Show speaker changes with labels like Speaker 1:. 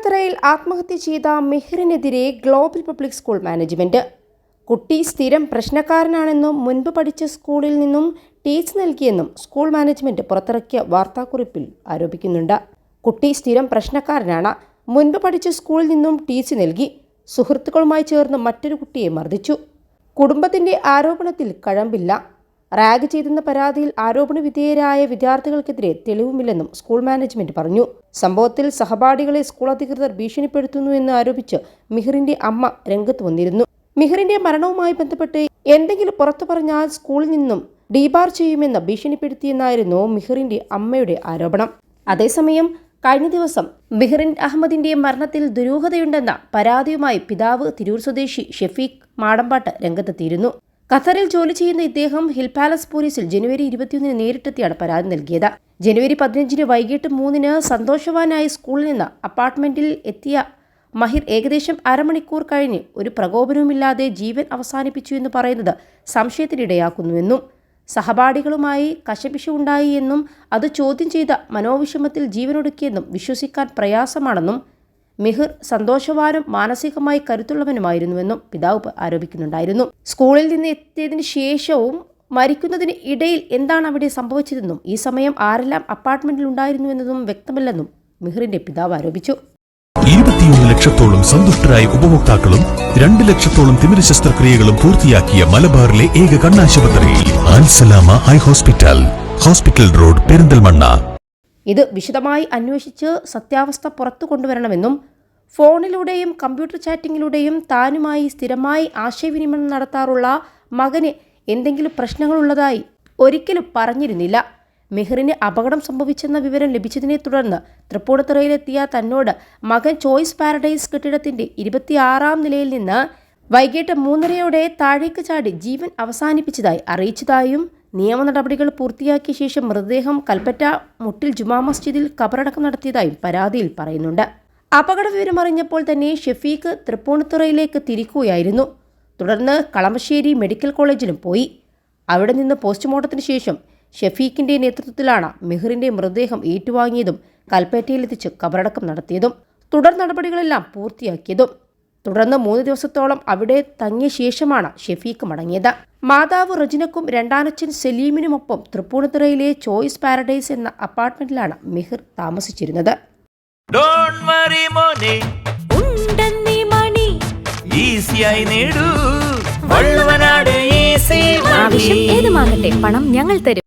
Speaker 1: തൃപ്പൂണിത്തറയിൽ ആത്മഹത്യ ചെയ്ത മെഹ്റിനെതിരെ ഗ്ലോബൽ പബ്ലിക് സ്കൂൾ മാനേജ്മെന്റ്. കുട്ടി സ്ഥിരം പ്രശ്നക്കാരനാണെന്നും മുൻപ് പഠിച്ച സ്കൂളിൽ നിന്നും ടീച്ച് നൽകിയെന്നും സ്കൂൾ മാനേജ്മെന്റ് പുറത്തിറക്കിയ വാർത്താക്കുറിപ്പിൽ ആരോപിക്കുന്നുണ്ട്. കുട്ടി സ്ഥിരം പ്രശ്നക്കാരനാണ്. മുൻപ് പഠിച്ച സ്കൂളിൽ നിന്നും ടീച്ച് നൽകി. സുഹൃത്തുക്കളുമായി ചേർന്ന് മറ്റൊരു കുട്ടിയെ മർദ്ദിച്ചു. കുടുംബത്തിന്റെ ആരോപണത്തിൽ കഴമ്പില്ല. റാഗ് ചെയ്തെന്ന പരാതിയിൽ ആരോപണ വിധേയരായ വിദ്യാർത്ഥികൾക്കെതിരെ തെളിവുമില്ലെന്നും സ്കൂൾ മാനേജ്മെന്റ് പറഞ്ഞു. സംഭവത്തിൽ സഹപാഠികളെ സ്കൂൾ അധികൃതർ ഭീഷണിപ്പെടുത്തുന്നു എന്ന് ആരോപിച്ച് മിഹിറിന്റെ അമ്മ രംഗത്ത് വന്നിരുന്നു. മിഹിറിന്റെ മരണവുമായി ബന്ധപ്പെട്ട് എന്തെങ്കിലും പുറത്തു പറഞ്ഞാൽ സ്കൂളിൽ നിന്നും ഡീബാർ ചെയ്യുമെന്ന് ഭീഷണിപ്പെടുത്തിയെന്നായിരുന്നു മിഹിറിന്റെ അമ്മയുടെ ആരോപണം. അതേസമയം കഴിഞ്ഞ ദിവസം ബിഹ്റിൻ അഹമ്മദിന്റെ മരണത്തിൽ ദുരൂഹതയുണ്ടെന്ന പരാതിയുമായി പിതാവ് തിരൂർ സ്വദേശി ഷെഫീഖ് മാടമ്പാട്ട് രംഗത്തെത്തിയിരുന്നു. ഖത്തറിൽ ജോലി ചെയ്യുന്ന ഇദ്ദേഹം ഹിൽ പാലസ് പോലീസിൽ ജനുവരി ഇരുപത്തിയൊന്നിന് നേരിട്ടെത്തിയാണ് പരാതി നൽകിയത്. ജനുവരി പതിനഞ്ചിന് വൈകിട്ട് മൂന്നിന് സന്തോഷവാനായി സ്കൂളിൽ നിന്ന് അപ്പാർട്ട്മെന്റിൽ എത്തിയ മഹിർ ഏകദേശം അരമണിക്കൂർ കഴിഞ്ഞ് ഒരു പ്രകോപനവുമില്ലാതെ ജീവൻ അവസാനിപ്പിച്ചു എന്ന് പറയുന്നത് സംശയത്തിനിടയാക്കുന്നുവെന്നും സഹപാഠികളുമായി കശപിശുണ്ടായി എന്നും അത് ചോദ്യം ചെയ്ത മനോവിഷമത്തിൽ ജീവനൊടുക്കിയെന്നും വിശ്വസിക്കാൻ പ്രയാസമാണെന്നും മിഹിർ സന്തോഷവാനും മാനസികമായി കരുത്തുള്ളവനുമായിരുന്നുവെന്നും പിതാവ് ആരോപിക്കുന്നുണ്ടായിരുന്നു. സ്കൂളിൽ നിന്ന് എത്തിയതിനു ശേഷവും മരിക്കുന്നതിന് ഇടയിൽ എന്താണ് അവിടെ സംഭവിച്ചതെന്നും ഈ സമയം ആരെല്ലാം അപ്പാർട്ട്മെന്റിൽ ഉണ്ടായിരുന്നുവെന്നതും വ്യക്തമല്ലെന്നും മിഹിറിന്റെ പിതാവ് ആരോപിച്ചു.
Speaker 2: ഇരുപത്തിയൊന്ന് ലക്ഷത്തോളം സന്തുഷ്ടരായ ഉപഭോക്താക്കളും രണ്ട് ലക്ഷത്തോളം തിമിര ശസ്ത്രക്രിയകളും പൂർത്തിയാക്കിയ മലബാറിലെ ഏക കണ്ണാശുപത്രി eye hospital hospital road Perinthalmanna.
Speaker 1: ഇത് വിശദമായി അന്വേഷിച്ച് സത്യാവസ്ഥ പുറത്തു കൊണ്ടുവരണമെന്നും ഫോണിലൂടെയും കമ്പ്യൂട്ടർ ചാറ്റിങ്ങിലൂടെയും താനുമായി സ്ഥിരമായി ആശയവിനിമയം നടത്താറുള്ള മകന് എന്തെങ്കിലും പ്രശ്നങ്ങളുള്ളതായി ഒരിക്കലും പറഞ്ഞിരുന്നില്ല. മെഹറിന് അപകടം സംഭവിച്ചെന്ന വിവരം ലഭിച്ചതിനെ തുടർന്ന് തൃപ്പൂണിത്തുറയിലെത്തിയ തന്നോട് മകൻ ചോയ്സ് പാരഡൈസ് കെട്ടിടത്തിന്റെ ഇരുപത്തിയാറാം നിലയിൽ നിന്ന് വൈകിട്ട് മൂന്നരയോടെ താഴേക്ക് ചാടി ജീവൻ അവസാനിപ്പിച്ചതായി അറിയിച്ചതായും നിയമ നടപടികൾ പൂർത്തിയാക്കിയ ശേഷം മൃതദേഹം കൽപ്പറ്റ മുട്ടിൽ ജുമാ മസ്ജിദിൽ കബറടക്കം നടത്തിയതായും പരാതിയിൽ പറയുന്നുണ്ട്. അപകട വിവരം അറിഞ്ഞപ്പോൾ തന്നെ ഷെഫീഖ് തൃപ്പൂണിത്തുറയിലേക്ക് തിരിക്കുകയായിരുന്നു. തുടർന്ന് കളമശ്ശേരി മെഡിക്കൽ കോളേജിലും പോയി. അവിടെ നിന്ന് പോസ്റ്റ്മോർട്ടത്തിന് ശേഷം ഷെഫീഖിന്റെ നേതൃത്വത്തിലാണ് മെഹറിന്റെ മൃതദേഹം ഏറ്റുവാങ്ങിയതും കൽപ്പറ്റയിലെത്തിച്ച് കബറടക്കം നടത്തിയതും തുടർ നടപടികളെല്ലാം പൂർത്തിയാക്കിയതും. തുടർന്ന് മൂന്ന് ദിവസത്തോളം അവിടെ തങ്ങിയ ശേഷമാണ് ഷെഫീഖ് മടങ്ങിയത്. മാതാവ് റജിനക്കും രണ്ടാനച്ഛൻ സലീമിനുമൊപ്പം തൃപ്പൂണിത്തുറയിലെ ചോയ്സ് പാരഡൈസ് എന്ന അപ്പാർട്ട്മെന്റിലാണ് മിഹിർ താമസിച്ചിരുന്നത്.
Speaker 3: ഡോണ്ട് വറി മോനെ.
Speaker 4: ഉണ്ടെന്നീ മണി.
Speaker 3: ഈസിയായി നേടൂ. വള്ളുവനാട് ഈസി
Speaker 4: ആവശ്യം ഏതുമാകട്ടെ പണം ഞങ്ങൾ തരും.